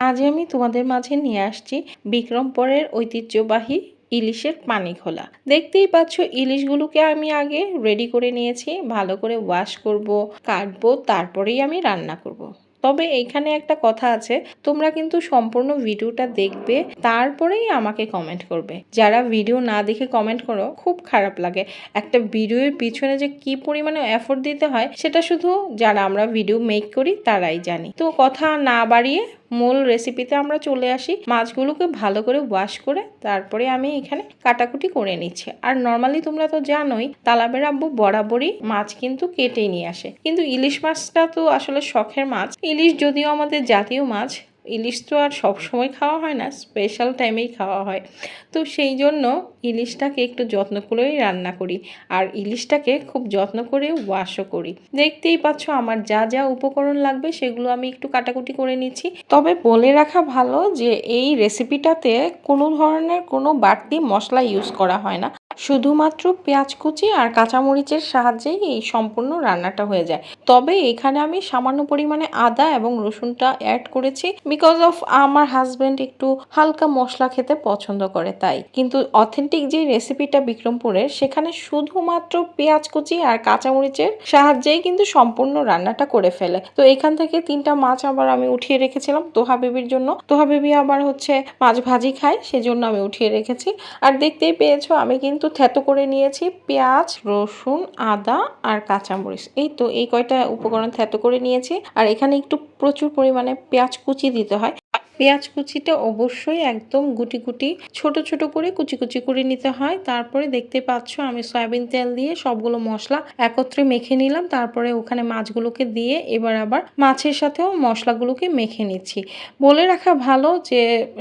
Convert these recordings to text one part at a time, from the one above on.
আজ আমি তোমাদের মাঝে নিয়ে আসছি বিক্রমপুরের ঐতিহ্যবাহী ইলিশের পানি খোলা দেখতেই পাচ্ছ, ইলিশগুলোকে আমি আগে রেডি করে নিয়েছি, ভালো করে ওয়াশ করব, কাটবো, তারপরেই আমি রান্না করব। তবে এইখানে একটা কথা আছে, তোমরা কিন্তু সম্পূর্ণ ভিডিওটা দেখবে, তারপরেই আমাকে কমেন্ট করবে। যারা ভিডিও না দেখে কমেন্ট করো, খুব খারাপ লাগে। একটা ভিডিওর পিছনে যে কি পরিমাণে এফোর্ট দিতে হয়, সেটা শুধু যারা আমরা ভিডিও মেক করি, তারাই জানি। তো কথা না বাড়িয়ে মূল রেসিপিতে আমরা চলে আসি। মাছগুলোকে ভালো করে ওয়াশ করে তারপরে আমি এখানে কাটাকুটি করে নিচ্ছি। আর নর্মালি তোমরা তো জানোই, তালাবের আব্বু বরাবরই মাছ কিন্তু কেটে নিয়ে আসে। কিন্তু ইলিশ মাছটা তো আসলে শখের মাছ। ইলিশ যদিও আমাদের জাতীয় মাছ ইলিশ তো আর সব সময় খাওয়া হয় না স্পেশাল টাইমেই খাওয়া হয়। তো সেই জন্য ইলিশটাকে একটু যত্ন করেই রান্না করি আর ইলিশটাকে খুব যত্ন করে ওয়াশও করি। দেখতেই পাচ্ছ আমার যা যা উপকরণ লাগবে সেগুলো আমি একটু কাটাকুটি করে নিচ্ছি। তবে বলে রাখা ভালো যে এই রেসিপিটাতে কোনো ধরনের কোনো বাড়তি মশলা ইউজ করা হয় না। শুধুমাত্র পেঁয়াজ কুচি আর কাঁচামরিচের সাহায্যেই এই সম্পূর্ণ রান্নাটা হয়ে যায়। তবে এখানে আমি সামান্য পরিমাণে আদা এবং রসুনটা অ্যাড করেছি বিকজ অফ আমার হাজব্যান্ড একটু হালকা মশলা খেতে পছন্দ করে তাই। কিন্তু অথেন্টিক যে রেসিপিটা বিক্রমপুরের, সেখানে শুধুমাত্র পেঁয়াজ কুচি আর কাঁচামরিচের সাহায্যেই কিন্তু সম্পূর্ণ রান্নাটা করে ফেলে। তো এখান থেকে তিনটা মাছ আবার আমি উঠিয়ে রেখেছিলাম তোহা বেবির জন্য। তোহা বেবি আবার হচ্ছে মাছ ভাজি খায়, সেজন্য আমি উঠিয়ে রেখেছি। আর দেখতেই পেয়েছ, আমি কিন্তু থেতো করে নিয়েছি। পেঁয়াজ, রসুন, আদা আর কাঁচামরিচ। এই তো, এই কয়টা উপকরণ থেতো করে নিয়েছি। আর এখানে একটু প্রচুর পরিমাণে পেঁয়াজ কুচি দিতে হয়। পেঁয়াজ কুচিটা অবশ্যই একদম গুটি গুটি, ছোট ছোট করে কুচি কুচি করে নিতে হয়। তারপরে দেখতে পাচ্ছ আমি সয়াবিন তেল দিয়ে সবগুলো মশলা একত্রে মেখে নিলাম। তারপরে ওখানে মাছগুলোকে দিয়ে এবার আবার মাছের সাথেও মশলাগুলোকে মেখে নিচ্ছি। বলে রাখা ভালো যে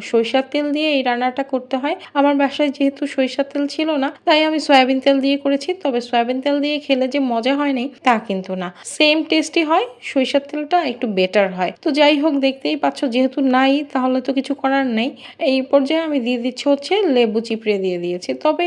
সরিষার তেল দিয়ে এই রান্নাটা করতে হয়। আমার বাসায় যেহেতু সরিষার তেল ছিল না, তাই আমি সয়াবিন তেল দিয়ে করেছি। তবে সয়াবিন তেল দিয়ে খেলে যে মজা হয়নি তা কিন্তু না। সেম টেস্টি হয়, সরিষার তেলটা একটু বেটার হয়। তো যাই হোক, দেখতেই পাচ্ছ যেহেতু নাই তাহলে তো কিছু করার নেই। এই পর্যায়ে আমি দিয়ে দিচ্ছি হচ্ছে লেবু চিপড়ে দিয়ে দিয়েছি। তবে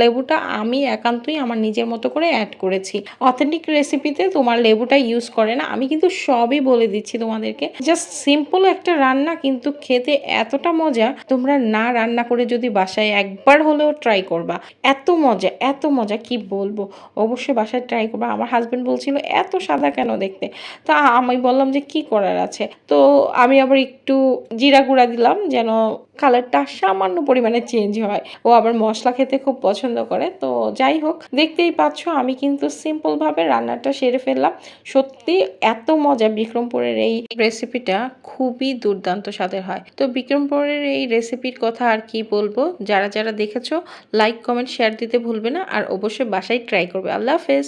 লেবুটা আমি একান্তই আমার নিজের মতো করে অ্যাড করেছি। অথেন্টিক রেসিপিতে তোমার লেবুটা ইউজ করে না। আমি কিন্তু সবই বলে দিচ্ছি তোমাদেরকে। জাস্ট সিম্পল একটা রান্না কিন্তু খেতে এতটা মজা, তোমরা না রান্না করে যদি বাসায় একবার হলেও ট্রাই করবা। এত মজা এত মজা, কি বলব? অবশ্যই বাসায় ট্রাই করবা। আমার হাজব্যান্ড বলছিল, এত সাদা কেন দেখতে? তা আমি বললাম যে, কি করার আছে? তো আমি আবার একটু জিরা গুঁড়া দিলাম, যেন কালারটা সামান্য পরিমাণে চেঞ্জ হয়। ও আবার মশলা খেতে খুব পছন্দ করে, তো যাই হোক, দেখতেই পাচ্ছ আমি কিন্তু সিম্পলভাবে রান্নাটা সেরে ফেললাম। সত্যি এত মজা বিক্রমপুরের এই রেসিপিটা খুবই দুর্দান্ত স্বাদের হয়। তো বিক্রমপুরের এই রেসিপির কথা আর কি বলব? যারা যারা দেখেছ লাইক কমেন্ট শেয়ার দিতে ভুলবে না, আর অবশ্যই বাসায় ট্রাই করবে। আল্লাহ হাফেজ!